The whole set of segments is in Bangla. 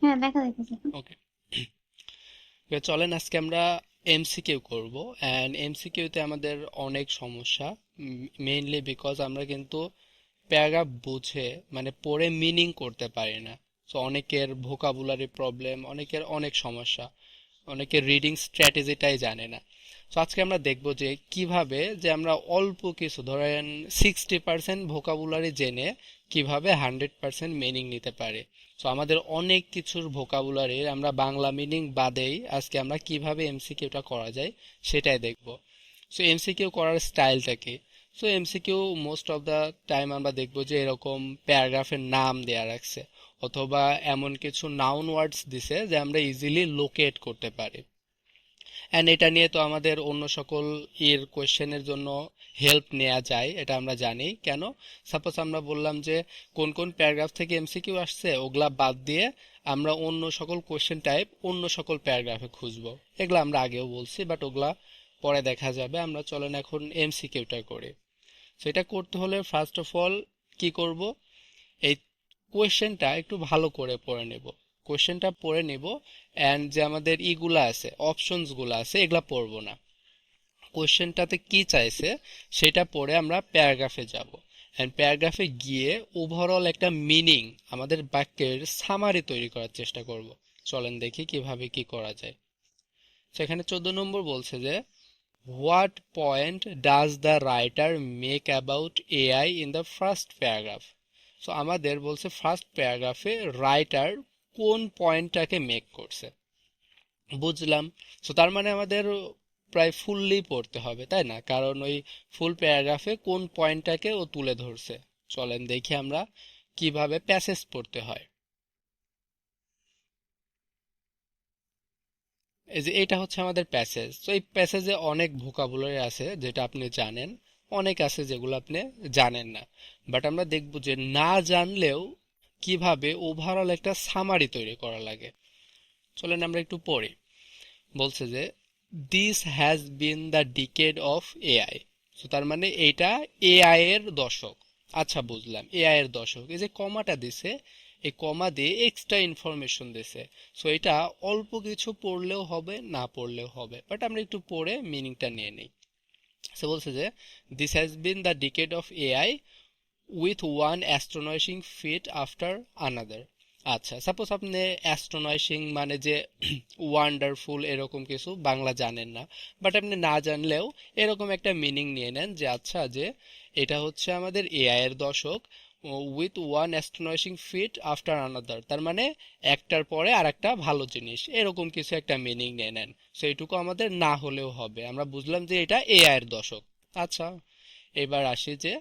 হ্যাঁ ওকে চলেন, আজকে আমরা এমসিকিউ করব। অ্যান্ড এমসিকিউতে আমাদের অনেক সমস্যা মেইনলি বিকজ আমরা কিন্তু প্যারাগ্রাফ বুঝে মানে পড়ে মিনিং করতে পারি না। সো অনেকের ভোকাবুলারি প্রবলেম অনেকের অনেক সমস্যা, অনেকের রিডিং স্ট্র্যাটেজিটাই জানে না। সো আজকে আমরা দেখব যে কীভাবে, যে আমরা অল্প কিছু, ধরেন সিক্সটি পার্সেন্ট ভোকাবুলারি জেনে কীভাবে হান্ড্রেড পার্সেন্ট মিনিং নিতে পারে। সো আমাদের অনেক কিছুর ভোকাবুলারির আমরা বাংলা মিনিং বাদেই আজকে আমরা কীভাবে এমসিকিউটা করা যায় সেটাই দেখব। সো এমসিকিউ করার স্টাইলটা কি? So MCQ most of the time আমরা দেখব যে এরকম প্যারাগ্রাফের নাম দেয়া রাখছে, অথবা এমন কিছু নাউন ওয়ার্ডস দিছে যে আমরা ইজিলি লোকেট করতে পারি। অ্যান্ড এটা নিয়ে তো আমাদের অন্য সকল ইয়ের কোয়েশ্চেনের জন্য হেল্প নেওয়া যায়, এটা আমরা জানি। কেন? সাপোজ আমরা বললাম যে, কোন কোন প্যারাগ্রাফ থেকে এমসিকিউ আসছে, ওগুলা বাদ দিয়ে আমরা অন্য সকল কোয়েশ্চেন টাইপ অন্য সকল প্যারাগ্রাফে খুঁজবো। এগুলো আমরা আগেও বলছি বাট ওগুলা পরে দেখা যাবে। আমরা চলেন এখন এমসিকিউটা করি। সেটা করতে হলে ফার্স্ট অফ অল কি করব? এই কোয়েশ্চেনটা একটু ভালো করে পড়ে নেব। কোয়েশ্চেনটা পড়ে নেব অ্যান্ড যে আমাদের ইগুলা আছে অপশনসগুলো আছে, এগুলা পড়ব না। কোয়েশ্চেনটাতে কি চাইছে, সেটা পড়ে আমরা প্যারাগ্রাফে যাব। অ্যান্ড প্যারাগ্রাফে গিয়ে ওভারঅল একটা মিনিং আমাদের বাক্যের সামারি তৈরি করার চেষ্টা করব। চলেন দেখি কীভাবে কি করা যায়। সেখানে চোদ্দ নম্বর বলছে যে what point does the writer make about AI in the first paragraph so আমাদের বলছে ফার্স্ট প্যারাগ্রাফে রাইটার কোন পয়েন্টটাকে মেক করছে। বুঝলাম। সো তার মানে আমাদের প্রায় ফুললি পড়তে হবে, তাই না? কারণ ওই ফুল প্যারাগ্রাফে কোন পয়েন্টটাকে ও তুলে ধরছে। চলেন দেখি আমরা কীভাবে প্যাসেজ পড়তে হয়। এই যে এটা হচ্ছে আমাদের প্যাসেজ তো এই প্যাসেজে অনেক ভোকাবুলারি আছে, যেটা আপনি জানেন। অনেক আছে যেগুলো আপনি জানেন না। বাট আমরা দেখব যে না জানলেও কীভাবে ওভারঅল একটা সামারি তৈরি করা লাগে। চলেন আমরা একটু পড়ি। বলছে যে this has been the decade of AI তো তার মানে এইটা এআই এর দশক। আচ্ছা বুঝলাম। এআই এর দশক। এই যে কমাটা দিছে, এই কমা দিয়ে এক্সট্রা ইনফরমেশন দিছে। সো এটা অল্প কিছু পড়লেও হবে, না পড়লেও হবে। বাট আমরা একটু পড়ে মিনিংটা নিয়ে নিই। সে বলছে যে this has been the decade of AI with one astonishing feat after another আচ্ছা সাপোজ আপনি অ্যাস্ট্রোনয়সিং মানে যে ওয়ান্ডারফুল এরকম কিছু বাংলা জানেন না বাট আপনি না জানলেও এরকম একটা মিনিং নিয়ে নেন যে আচ্ছা যে এটা হচ্ছে আমাদের এআই এর দশক with one astonishing feat after another তার মানে একটার পরে আর একটা ভালো জিনিস, এরকম কিছু একটা মিনিং নিয়ে নেন। সেইটুকু আমাদের না হলেও হবে, আমরা বুঝলাম যে এটা এআই এর দশক আচ্ছা এবার আসি যে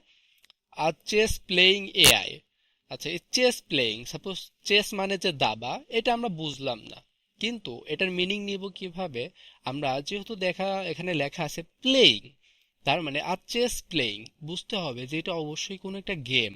আর চেস প্লেয়িং এআই আচ্ছা এই চেস প্লেয়িং সাপোজ চেস মানে যে দাবা, এটা আমরা বুঝলাম না। কিন্তু এটার মিনিং নিব কীভাবে? আমরা যেহেতু দেখা, এখানে লেখা আছে প্লেয়িং তার মানে আর চেস প্লেয়িং বুঝতে হবে যে এটা অবশ্যই কোনো একটা গেম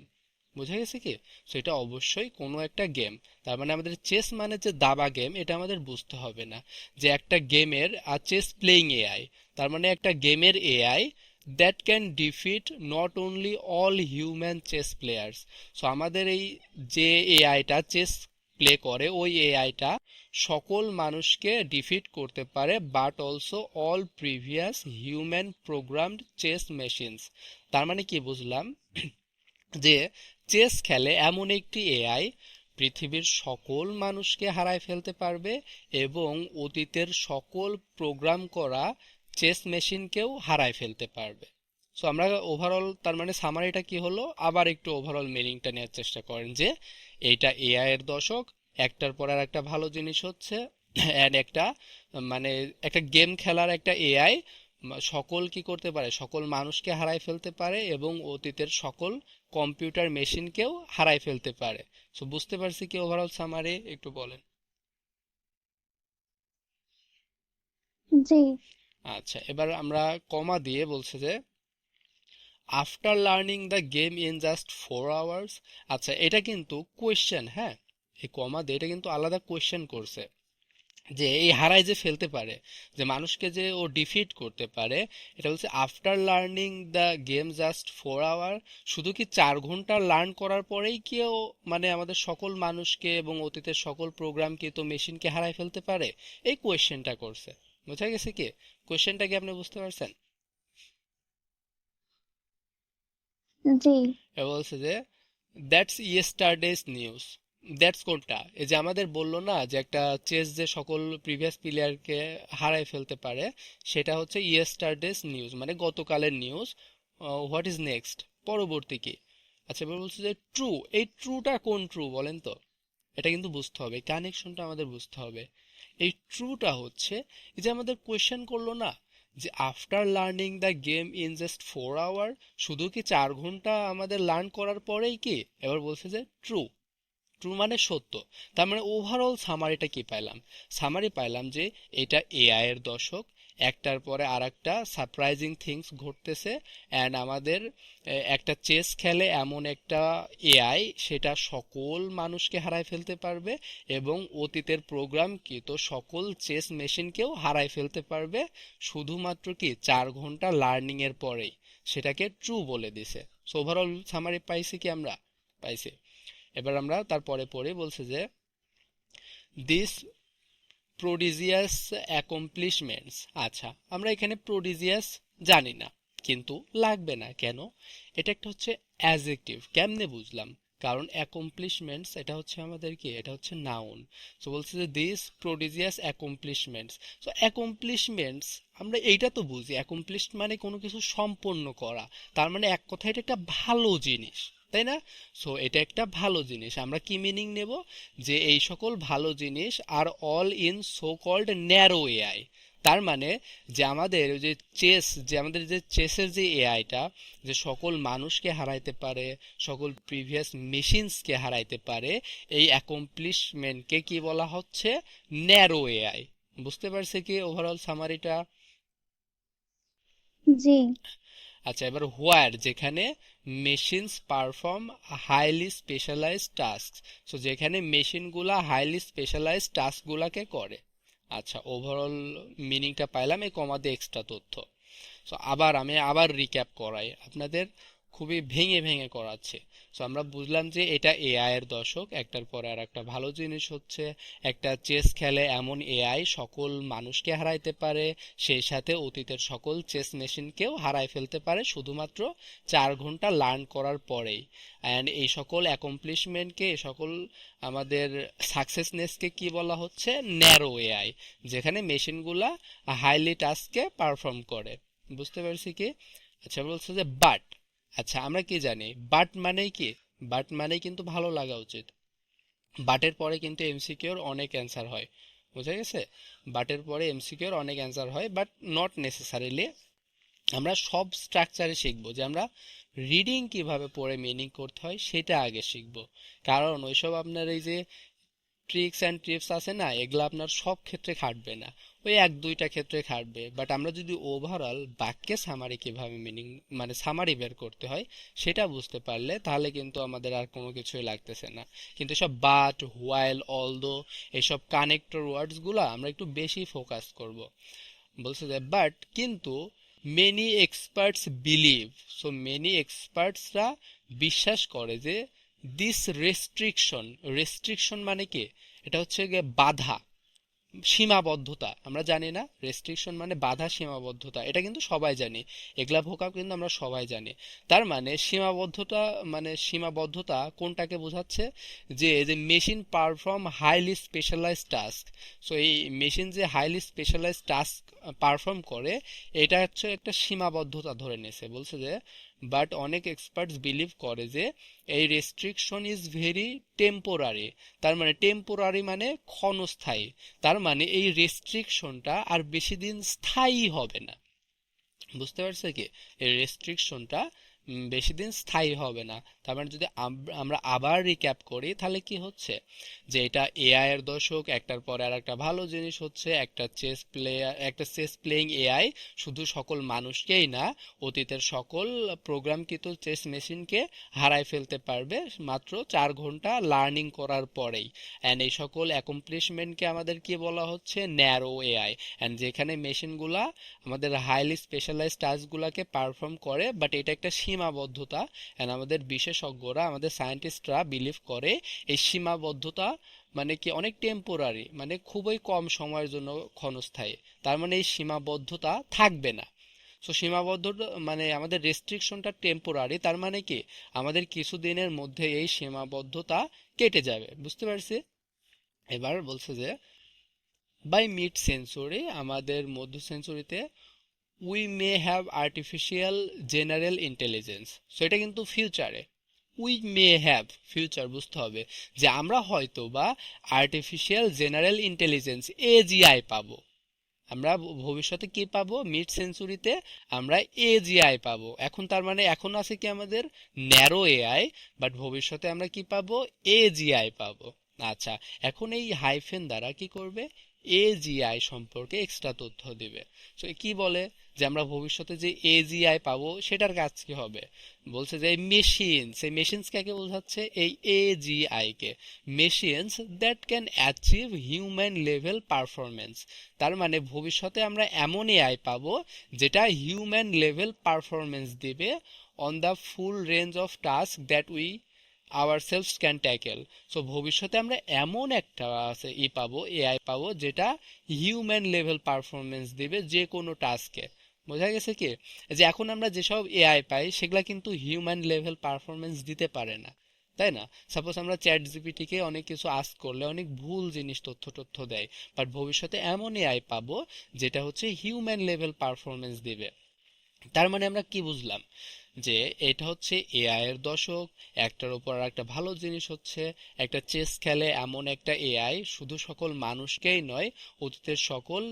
বোঝা গেছে কি? সো এটা অবশ্যই কোনো একটা গেম তার মানে আমাদের চেস মানে যে দাবা গেম এটা আমাদের বুঝতে হবে না। যে একটা গেমের আর চেস প্লেয়িং এআই তার মানে একটা গেমের AI that can defeat not only all human chess players so আমাদের এই যে এআইটা চেস প্লে করে, ওই এআইটা সকল মানুষকে ডিফিট করতে পারে but also all previous human programmed chess machines তার মানে কি বুঝলাম? যে চেস খেলে এমন একটি এআই পৃথিবীর সকল মানুষকে হারায় ফেলতে পারবে এবং অতীতের সকল প্রোগ্রাম করা চেস মেশিনকেও হারায় ফেলতে পারবে। সো আমরা ওভারঅল তার মানে সামারিটা কি হলো? আবার একটু ওভারঅল মিনিংটা নেওয়ার চেষ্টা করেন যে, এইটা এআই এর দশক, একটার পর আর একটা ভালো জিনিস হচ্ছে অ্যান্ড একটা মানে একটা গেম খেলার একটা এআই সকল কি করতে পারে? সকল মানুষকে হারাই ফেলতে পারে এবং অতীতের সকল কম্পিউটার মেশিনকেও হারাই ফেলতে পারে। সো বুঝতে পারছি কি ওভারঅল সামারি একটু বলেন। জি। আচ্ছা এবার আমরা কমা দিয়ে বলছে যে after learning the game in just four hours আচ্ছা এটা কিন্তু কোয়েশ্চেন হ্যাঁ? এই কমা দিয়ে এটা কিন্তু আলাদা কোয়েশ্চেন করছে। যে এই হারায় যে ফেলতে পারে, যে মানুষকে যে ও ডিফিট করতে পারে, এটা বলছে after learning the game just four hour শুধু কি চার ঘণ্টা লার্ন করার পরেই কি ও মানে আমাদের সকল মানুষকে এবং অতীতের সকল প্রোগ্রামকে তো মেশিনকে হারায় ফেলতে পারে? এই কোয়েশ্চেনটা করছে। বুঝা গেছে কি? কোয়েশ্চেনটা কি আপনি বুঝতে পারছেন? জি। বলছে যে দ্যাটস ইয়েস্টারডেজ নিউজ দ্যাটস কোনটা? এই যে আমাদের বলল না যে একটা চেস যে সকল প্রিভিয়াস প্লেয়ারকে হারায় ফেলতে পারে সেটা হচ্ছে ইয়েস্টারডেজ নিউজ মানে গতকালের নিউজ হোয়াট ইজ নেক্সট পরবর্তী কি? আচ্ছা এবার বলছে যে ট্রু এই ট্রুটা কোন ট্রু বলেন তো? এটা কিন্তু বুঝতে হবে। কানেকশনটা আমাদের বুঝতে হবে। এই ট্রুটা হচ্ছে যে আমাদের কোয়েশ্চেন করল না, যে after learning the game in just four hour শুধু কি চার ঘণ্টা আমাদের লার্ন করার পরেই কি? এবার বলছে যে ট্রু ট্রু মানে সত্য। তার মানে ওভারঅল সামারিটা কি পাইলাম? সামারি পাইলাম যে এটা এআই এর দশক একটার পরে আর একটা সারপ্রাইজিং থিংস ঘটতেছে অ্যান্ড আমাদের একটা চেস খেলে এমন একটা এআই সেটা সকল মানুষকে হারায় ফেলতে পারবে এবং অতীতের প্রোগ্রাম কি? তো সকল চেস মেশিনকেও হারায় ফেলতে পারবে। শুধুমাত্র কি? চার ঘণ্টা লার্নিং এর পরেই। সেটাকে ট্রু বলে দিছে। সো ওভারঅল সামারি পাইছি কি আমরা? পাইছি। এবার আমরা তারপরে পরে বলছে যে দিস প্রোডিজিয়াস অ্যাকমপ্লিশমেন্টস আচ্ছা আমরা এখানে প্রোডিজিয়াস জানি না, কিন্তু লাগবে না। কেন? এটা একটা হচ্ছে অ্যাজেক্টিভ কেমনে বুঝলাম? কারণ অ্যাকমপ্লিশমেন্টস এটা হচ্ছে আমাদের কি? এটা হচ্ছে নাউন সো বলছে যে this prodigious accomplishments so accomplishments আমরা এইটা তো বুঝি। অ্যাকমপ্লিশ মানে কোনো কিছু সম্পন্ন করা। তার মানে এক কথায় এটা একটা ভালো জিনিস। তাই না? সো এটা একটা ভালো জিনিস। আমরা কি মিনিং নেব? যে এই সকল ভালো জিনিস আর all in so called narrow AI তার মানে যে আমাদের যে চেস যে আমাদের যে চেসের যে এআইটা যে সকল মানুষকে হারাইতে পারে, সকল প্রিভিয়াস মেশিনসকে হারাইতে পারে, এই অ্যাকমপ্লিশমেন্টকে কি বলা হচ্ছে? ন্যারো এআই বুঝতে পারছে কি ওভারঅল সামারিটা জি। আচ্ছা এবার হোয়ার যেখানে machines perform highly specialised task so যেখানে মেশিনগুলা হাইলি স্পেশালাইজড টাস্কগুলাকে করে। আচ্ছা ওভারঅল মিনিংটা পাইলাম, এই কমাতে এক্সট্রা তথ্য। সো আবার আমি আবার রিক্যাপ করাই। আপনাদের খুবই ভেঙে ভেঙে করাচ্ছে। সো আমরা বুঝলাম যে এটা এআই এর দশক একটার পরে আর একটা ভালো জিনিস হচ্ছে, একটা চেস খেলে এমন এআই সকল মানুষকে হারাইতে পারে, সেই সাথে অতীতের সকল চেস মেশিনকেও হারায় ফেলতে পারে, শুধুমাত্র চার ঘণ্টা লার্ন করার পরেই। অ্যান্ড এই সকল অ্যাকমপ্লিশমেন্টকে এই সকল আমাদের সাকসেসনেসকে কি বলা হচ্ছে? ন্যারো এআই যেখানে মেশিনগুলা হাইলি টাস্ককে পারফর্ম করে। বুঝতে পারছি কি? আচ্ছা বলছে যে বাট আচ্ছা আমরা কি জানি? বাট মানেই কি? বাট মানেই কিন্তু ভালো লাগা উচিত। বাটের পরে কিন্তু এমসিকিউর অনেক অ্যান্সার হয়। বুঝা গেছে? বাটের পরে এমসিকিউর অনেক অ্যান্সার হয়, বাট নট নেসেসারিলি। আমরা সব স্ট্রাকচারে শিখব। যে আমরা রিডিং কীভাবে পড়ে মিনিং করতে হয়, সেটা আগে শিখব। কারণ ওইসব আপনার এই যে ট্রিক্স অ্যান্ড টিপস আছে না, এগুলো আপনার সব ক্ষেত্রে খাটবে না। ওই এক, দুইটা ক্ষেত্রে খাটবে। বাট আমরা যদি ওভারঅল বাক্যে সামারি কীভাবে মিনিং মানে সামারি বের করতে হয়, সেটা বুঝতে পারলে তাহলে কিন্তু আমাদের আর কোনো কিছুই লাগতেছে না। কিন্তু সব বাট হোয়াইল অলদো এইসব কানেক্টর ওয়ার্ডসগুলো আমরা একটু বেশি ফোকাস করব। বলছে যে বাট কিন্তু many experts believe so many এক্সপার্টসরা বিশ্বাস করে যে দিস রেস্ট্রিকশন রেস্ট্রিকশন মানে কি? এটা হচ্ছে বাধা, সীমাবদ্ধতা। আমরা জানি না রেস্ট্রিকশন মানে বাধা, সীমাবদ্ধতা। এটা কিন্তু সবাই জানি, এগুলা ভোকাব কিন্তু আমরা সবাই জানি। তার মানে সীমাবদ্ধতা মানে সীমাবদ্ধতা কোনটাকে বোঝাচ্ছে? যে যে machine perform highly specialise task so এই মেশিন যে হাইলি স্পেশালাইজ টাস্ক পারফর্ম করে, এটা হচ্ছে একটা সীমাবদ্ধতা ধরে নিয়েছে। বলছে যে বাট অনেক এক্সপার্টস বিলিভ করে যে এই রেস্ট্রিকশন ইজ ভেরি টেম্পোরারি তার মানে টেম্পোরারি মানে ক্ষণস্থায়ী। তার মানে এই রেস্ট্রিকশনটা আর বেশি দিন স্থায়ী হবে না। বুঝতে পারছে কি? এই রেস্ট্রিকশনটা বেশি দিন স্থায়ী হবে না। তার মানে যদি আমরা আবার রিক্যাপ করি, তাহলে কি হচ্ছে? যে এটা এআই এর দশক একটার পরে আর একটা ভালো জিনিস হচ্ছে, একটা চেস প্লেয়ার একটা চেস প্লেয়িং এআই শুধু সকল মানুষকেই না, অতীতের সকল প্রোগ্রামকৃত চেস মেশিনকে হারায় ফেলতে পারবে মাত্র চার ঘণ্টা লার্নিং করার পরেই। অ্যান্ড এই সকল অ্যাকমপ্লিশমেন্টকে আমাদের কি বলা হচ্ছে? ন্যারো এআই অ্যান্ড যেখানে মেশিনগুলা আমাদের হাইলি স্পেশালাইজ টাস্কগুলোকে পারফর্ম করে বাট এটা একটা সীমাবদ্ধতা অ্যান্ড আমাদের বিশেষজ্ঞরা, আমাদের সায়েন্টিস্টরা বিলিভ করে এই সীমাবদ্ধতা মানে কি অনেক টেম্পোরারি মানে খুবই কম সময়ের জন্য ক্ষণস্থায়ী। তার মানে এই সীমাবদ্ধতা থাকবে না। সো সীমাবদ্ধতা মানে আমাদের রেস্ট্রিকশনটা টেম্পোরারি তার মানে কি আমাদের কিছুদিনের মধ্যে এই সীমাবদ্ধতা কেটে যাবে। বুঝতে পারছি? এবার বলছে যে বাই মিড সেঞ্চুরি আমাদের মধ্য সেঞ্চুরিতে we may have artificial general intelligence so এটা কিন্তু ফিউচারে উই মে হ্যাভ ফিউচার বুঝতে হবে। যে আমরা হয়তো বা আর্টিফিশিয়াল জেনারেল ইন্টেলিজেন্স এজিআই পাবো। আমরা ভবিষ্যতে কি পাবো? মিড সেঞ্চুরিতে আমরা এজিআই পাবো। এখন তার মানে এখন আছে কি আমাদের? ন্যারো এআই বাট ভবিষ্যতে আমরা কি পাবো? এজিআই পাবো। আচ্ছা এখন এই হাইফেন দ্বারা কি করবে? এজিআই সম্পর্কে এক্সট্রা তথ্য দিবে। সো কি বলে? যে আমরা ভবিষ্যতে যে এজিআই পাবো, সেটার কাজ কি হবে? বলছে যে মেশিন সেই মেশিনস কাকে বোঝাচ্ছে? এই AGI K. Machines that can achieve human level performance তার মানে ভবিষ্যতে আমরা এমন এআই পাবো, যেটা হিউম্যান লেভেল পারফরমেন্স দিবে on the full range of task that we ourselves can tackle so ভবিষ্যতে আমরা এমন একটা আছে, ই পাবো এআই পাবো, যেটা হিউম্যান লেভেল পারফরমেন্স দিবে যে কোনো টাস্কে বোঝা গেছে কি? যে এখন আমরা যেসব এআই পাই, সেগুলা কিন্তু হিউম্যান লেভেল পারফরমেন্স দিতে পারে না, তাই না? সাপোজ আমরা চ্যাট জিপিটিকে অনেক কিছু আস্ক করলে অনেক ভুল জিনিস, তথ্য তথ্য দেয় বাট ভবিষ্যতে এমন এআই পাবো, যেটা হচ্ছে হিউম্যান লেভেল পারফরমেন্স দিবে। তার মানে আমরা কি বুঝলাম? যে এটা হচ্ছে এআই এর দশক একটার উপর একটা ভালো জিনিস হচ্ছে, একটা চেস খেলে এমন একটা এআই শুধু সকল মানুষকেই নয়, অতীতের সকল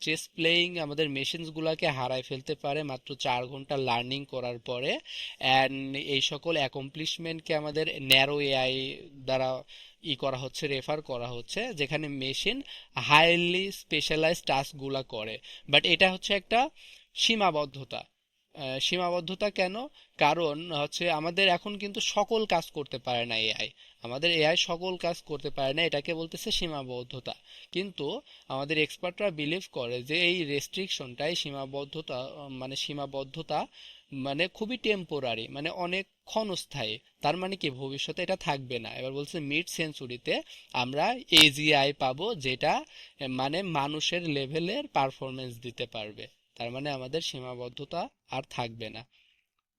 চেস প্লেয়িং আমাদের মেশিনস গুলাকে হারায় ফেলতে পারে মাত্র চার ঘণ্টা লার্নিং করার পরে। অ্যান্ড এই সকল অ্যাকমপ্লিশমেন্টকে আমাদের ন্যারো এআই দ্বারা ই করা হচ্ছে রেফার করা হচ্ছে, যেখানে মেশিন হাইলি স্পেশালাইজড টাস্কগুলা করে। বাট এটা হচ্ছে একটা সীমাবদ্ধতা। সীমাবদ্ধতা কেন? কারণ হচ্ছে আমাদের এখন কিন্তু সকল কাজ করতে পারে না এআই আমাদের এআই সকল কাজ করতে পারে না, এটাকে বলতেছে সীমাবদ্ধতা। কিন্তু আমাদের এক্সপার্টরা বিলিভ করে যে এই রেস্ট্রিকশনটা এই সীমাবদ্ধতা মানে সীমাবদ্ধতা মানে খুবই টেম্পোরারি মানে অনেক ক্ষণস্থায়ী। তার মানে কি, ভবিষ্যতে এটা থাকবে না। এবার বলছে মিড সেঞ্চুরিতে আমরা এজিআই পাবো যেটা মানে মানুষের লেভেলের পারফরমেন্স দিতে পারবে। তার মানে আমাদের সীমাবদ্ধতা আর থাকবে না।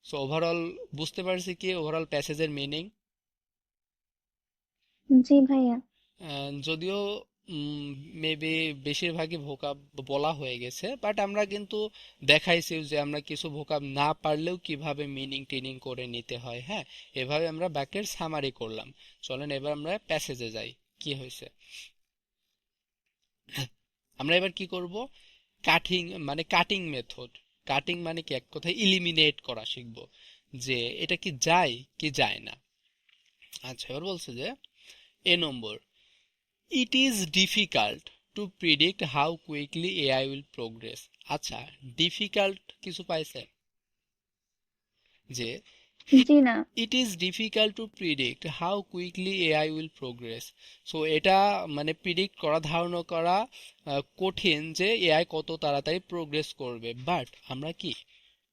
সো ওভারঅল বুঝতে পারছি কি? ওভারঅল প্যাসেজের মিনিং জি ভাইয়া। যদিও মেবি বেশিরভাগই ভোকাব বলা হয়ে গেছে বাট আমরা কিন্তু দেখাইছি যে আমরা কিছু ভোকাব না পারলেও কীভাবে মিনিং টিনিং করে নিতে হয় হ্যাঁ? এভাবে আমরা বাক্যের সামারি করলাম। চলেন এবার আমরা প্যাসেজে যাই। কি হয়েছে? আমরা এবার কি করব? কাটিং মানে কাটিং মেথড কাটিং মানে কি? এক কথায় ইলিমিনেট করা শিখব যে এটা কি যায় কি যায় না। আচ্ছা এবার বলছে যে a number it is difficult to predict how quickly AI will progress আচ্ছা ডিফিকাল্ট কিছু পাইছে? যে জি না। It is difficult to predict how quickly AI will progress so এটা মানে প্রিডিক্ট করা ধারণা করা কঠিন যে এআই কত তাড়াতাড়ি প্রোগ্রেস করবে। বাট আমরা কি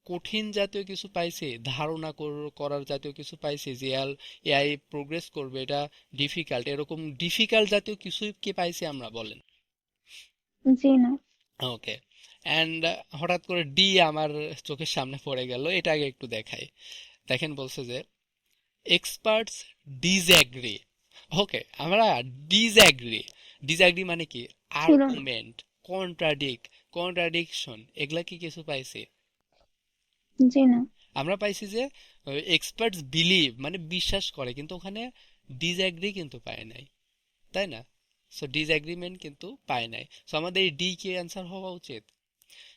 কঠিন জাতীয় কিছু পাইছি ধারণা কর- করার জাতীয় কিছু পাইছি যে এআই প্রোগ্রেস করবে এটা ডিফিকাল্ট এরকম ডিফিকাল্ট জাতীয় কিছু কি পাইছি আমরা বলেন? জি না। ওকে অ্যান্ড হঠাৎ করে ডি আমার চোখের সামনে পড়ে গেল এটা আগে একটু দেখাই। দেখেন বলছে যে এক্সপার্টস ডিসঅ্যাগ্রি ওকে আমরা ডিসঅ্যাগ্রি ডিসঅ্যাগ্রি মানে কি? আর্গুমেন্ট কন্ট্রাডিক্ট কন্ট্রাডিকশন এগুলা কি কিছু পাইছি? জি না। আমরা পাইছি যে এক্সপার্টস বিলিভ মানে বিশ্বাস করে কিন্তু ওখানে ডিসঅ্যাগ্রি কিন্তু পায় নাই। তাই না? সো ডিসঅ্যাগ্রিমেন্ট কিন্তু পায় নাই। সো আমাদের এই ডি কে অ্যান্সার হওয়া উচিত।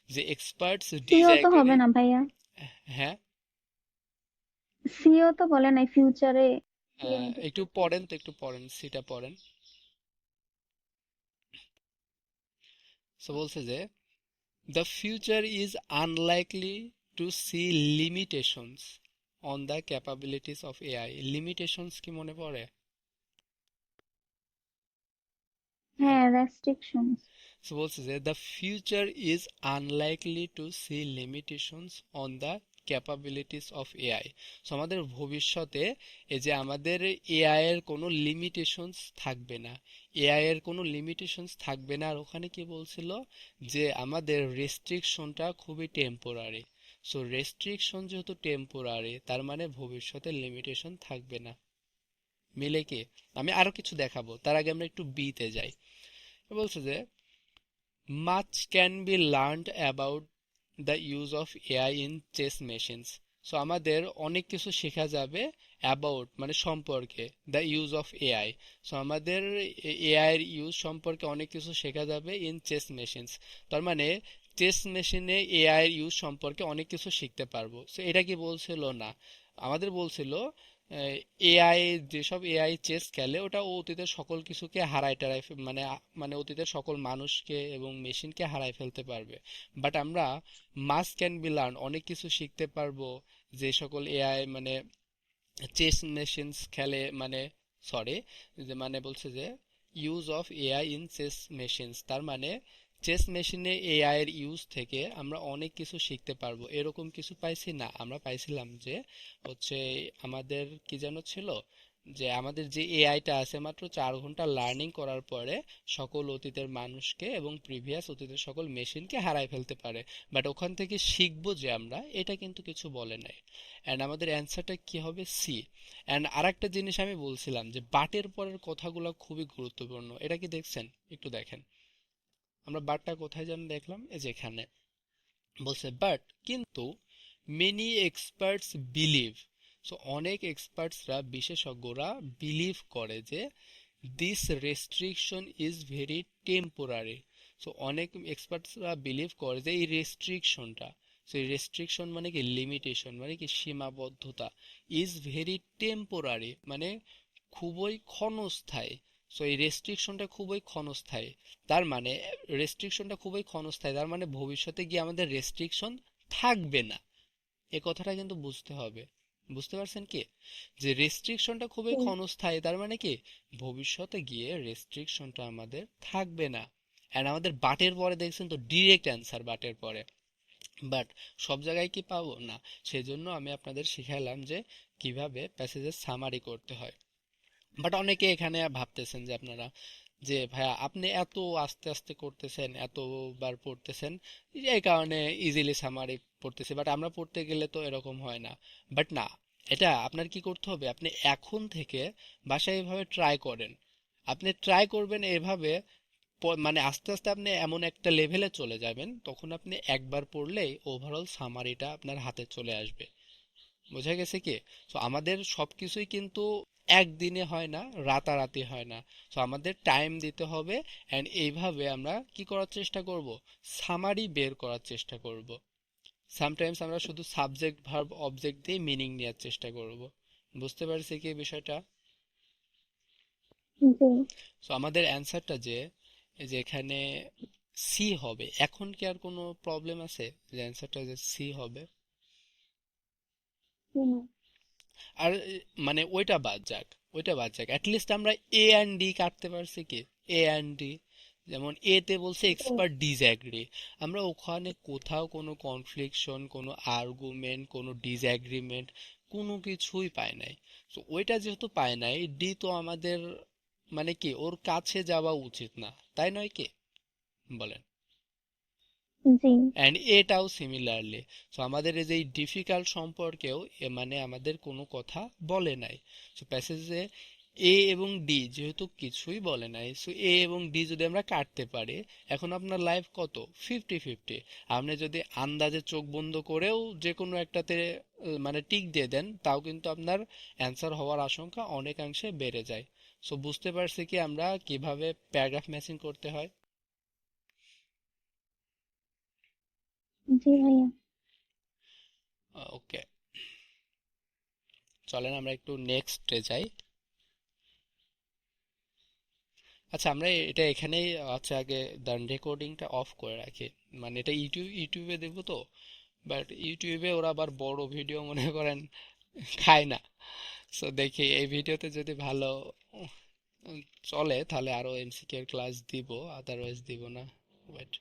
যে এক্সপার্টস তো হবে না ভাইয়া। হ্যাঁ? সিও তো বলে নাই ফিউচারে আহ, একটু পড়েন তো একটু পড়েন সিটা পড়েন। সো বলছে যে the future is unlikely to see limitations on the capabilities of AI limitations কি মনে পড়ে? হ্যাঁ রেস্ট্রিকশনস সো বলছে যে the future is unlikely to see limitations on the capabilities of AI so আমাদের ভবিষ্যতে এই যে আমাদের এআই এর কোনো লিমিটেশনস থাকবে না। এআই এর কোনো লিমিটেশনস থাকবে না। আর ওখানে কি বলছিল? যে, আমাদের রেস্ট্রিকশনটা খুবই টেম্পোরারি সো রেস্ট্রিকশন যেহেতু টেম্পোরারি তার মানে ভবিষ্যতে লিমিটেশন থাকবে না। মিলে কি? আমি আরও কিছু দেখাবো। তার আগে আমরা একটু বিতে যাই। বলছে যে much can be learned about the use of AI in chess machines so আমাদের অনেক কিছু শেখা যাবে অ্যাবাউট মানে সম্পর্কে the use of AI so আমাদের এআই এর ইউজ সম্পর্কে অনেক কিছু শেখা যাবে ইন চেস মেশিনস তার মানে চেস মেশিনে এআই এর ইউজ সম্পর্কে অনেক কিছু শিখতে পারব। সো এটা কি বলছিল না? আমাদের বলছিল এআই যেসব এআই চেস খেলে, ওটা অতীতের সকল কিছুকে হারায়, টারায় মানে মানে অতীতের সকল মানুষকে এবং মেশিনকে হারায় ফেলতে পারবে। বাট আমরা মাস ক্যান বি লার্ন, অনেক কিছু শিখতে পারব যে সকল এআই মানে চেস মেশিনস খেলে মানে সরি, যে মানে বলছে যে, use of AI in chess machines. তার মানে চেস মেশিনে এআই এর ইউজ থেকে আমরা অনেক কিছু শিখতে পারব। এরকম কিছু পাইছি না। আমরা পাইছিলাম যে হচ্ছে আমাদের কি যেন ছিল? যে আমাদের যে এআইটা আছে মাত্র চার ঘণ্টা লার্নিং করার পরে সকল অতীতের মানুষকে এবং প্রিভিয়াস অতীতের সকল মেশিনকে হারায় ফেলতে পারে। বাট ওখান থেকে শিখব যে আমরা, এটা কিন্তু কিছু বলে নাই। অ্যান্ড আমাদের অ্যান্সারটা কি হবে? সি অ্যান্ড আরেকটা জিনিস আমি বলছিলাম যে বাটের পরের কথাগুলো খুবই গুরুত্বপূর্ণ। এটা কি দেখছেন? একটু দেখেন। আমরা বাটটা কোথায় যেন দেখলাম? এই যে এখানে। বলছে, বাট, কিন্তু মেনি এক্সপার্টস বিলিভ সো অনেক এক্সপার্টসরা বিশেষজ্ঞরা বিলিভ করে যে this restriction is very temporary so অনেক এক্সপার্টসরা বিলিভ করে যে এই রেস্ট্রিকশনটা এই রেস্ট্রিকশন মানে কি? লিমিটেশন মানে কি? সীমাবদ্ধতা। ইজ ভেরি টেম্পোরারি মানে খুবই ক্ষণস্থায়ী। সো এই রেস্ট্রিকশনটা খুবই ক্ষণস্থায়ী। তার মানে রেস্ট্রিকশনটা খুবই ক্ষণস্থায়ী। তার মানে ভবিষ্যতে গিয়ে আমাদের রেস্ট্রিকশন থাকবে না। এ কথাটা কিন্তু বুঝতে হবে। বুঝতে পারছেন কি? যে রেস্ট্রিকশনটা খুবই ক্ষণস্থায়ী তার মানে কি? ভবিষ্যতে গিয়ে রেস্ট্রিকশনটা আমাদের থাকবে না। এন্ড আমাদের বাটের পরে দেখছেন তো ডিরেক্ট অ্যান্সার বাটের পরে। বাট সব জায়গায় কি পাবো? না। সেজন্য আমি আপনাদের শিখাইলাম যে কীভাবে প্যাসেজের সামারি করতে হয়। বাট অনেকে এখানে ভাবতেছেন যে আপনারা, যে ভাইয়া আপনি এত আস্তে আস্তে করতেছেন, এতবার পড়তেছেন, এই কারণে ইজিলি সামারি পড়তেছে। বাট আমরা পড়তে গেলে তো এরকম হয় না। বাট না, এটা আপনার কি করতে হবে? আপনি এখন থেকে বাসায় এভাবে ট্রাই করেন। আপনি ট্রাই করবেন এভাবে মানে আস্তে আস্তে আপনি এমন একটা লেভেলে চলে যাবেন, তখন আপনি একবার পড়লেই ওভারঅল সামারিটা আপনার হাতে চলে আসবে। বোঝা গেছে কি? তো আমাদের সবকিছুই কিন্তু একদিনে হয় না রাতারাতি হয় না। তো আমাদের টাইম দিতে হবে অ্যান্ড এইভাবে আমরা কি করার চেষ্টা করব? সামারি বের করার চেষ্টা করব। সামটাইমস আমরা শুধু সাবজেক্ট ভার্ব অবজেক্ট দিয়ে মিনিং নেওয়ার চেষ্টা করব। বুঝতে পারছি কি বিষয়টা? সো আমাদের অ্যান্সারটা যে এই যে এখানে সি হবে। এখন কি আর কোনো প্রবলেম আছে? যে অ্যান্সারটা যে সি হবে? আর মানে ওইটা বাদ যাক, ওইটা বাদ যাক। অ্যাটলিস্ট আমরা এ অ্যান্ড ডি কাটতে পারছি কি? এ অ্যান্ড ডি যেমন এ তে বলছে এক্সপার্ট ডিসঅ্যাগ্রি আমরা ওখানে কোথাও কোনো কনফ্লিকশন কোনো আর্গুমেন্ট কোনো ডিসঅ্যাগ্রিমেন্ট কোনো কিছুই পাই নাই। তো ওইটা যেহেতু পাই নাই ডি তো আমাদের মানে কি, ওর কাছে যাওয়া উচিত না। তাই নয় কি? বলেন। জি। এটাও সিমিলারলি সো আমাদের এই যে ডিফিকাল্ট সম্পর্কেও এ মানে আমাদের কোনো কথা বলে নাই। সো প্যাসেজে এ এবং ডি যেহেতু কিছুই বলে নাই। সো এ এবং ডি যদি আমরা কাটতে পারি, এখন আপনার লাইফ কত? ফিফটি ফিফটি আপনি যদি আন্দাজে চোখ বন্ধ করেও যে কোনো একটাতে মানে টিক দিয়ে দেন, তাও কিন্তু আপনার অ্যান্সার হওয়ার আশঙ্কা অনেকাংশে বেড়ে যায়। সো বুঝতে পারছি কি আমরা কীভাবে প্যারাগ্রাফ ম্যাচিং করতে হয়? জি ভাইয়া। ওকে। চলেন আমরা একটু নেক্সটে যাই। আচ্ছা আমরা এটা এখানেই আচ্ছা আগে দেন রেকর্ডিংটা অফ করে রাখি। মানে এটা ইউটিউব ইউটিউবে দেবো তো বাট ইউটিউবে ওরা আবার বড় ভিডিও মনে করেন খায় না। সো দেখি, এই ভিডিওতে যদি ভালো চলে, তাহলে আরও এমসিকিউ এর ক্লাস দিব আদারওয়াইজ দিব না। ওয়েট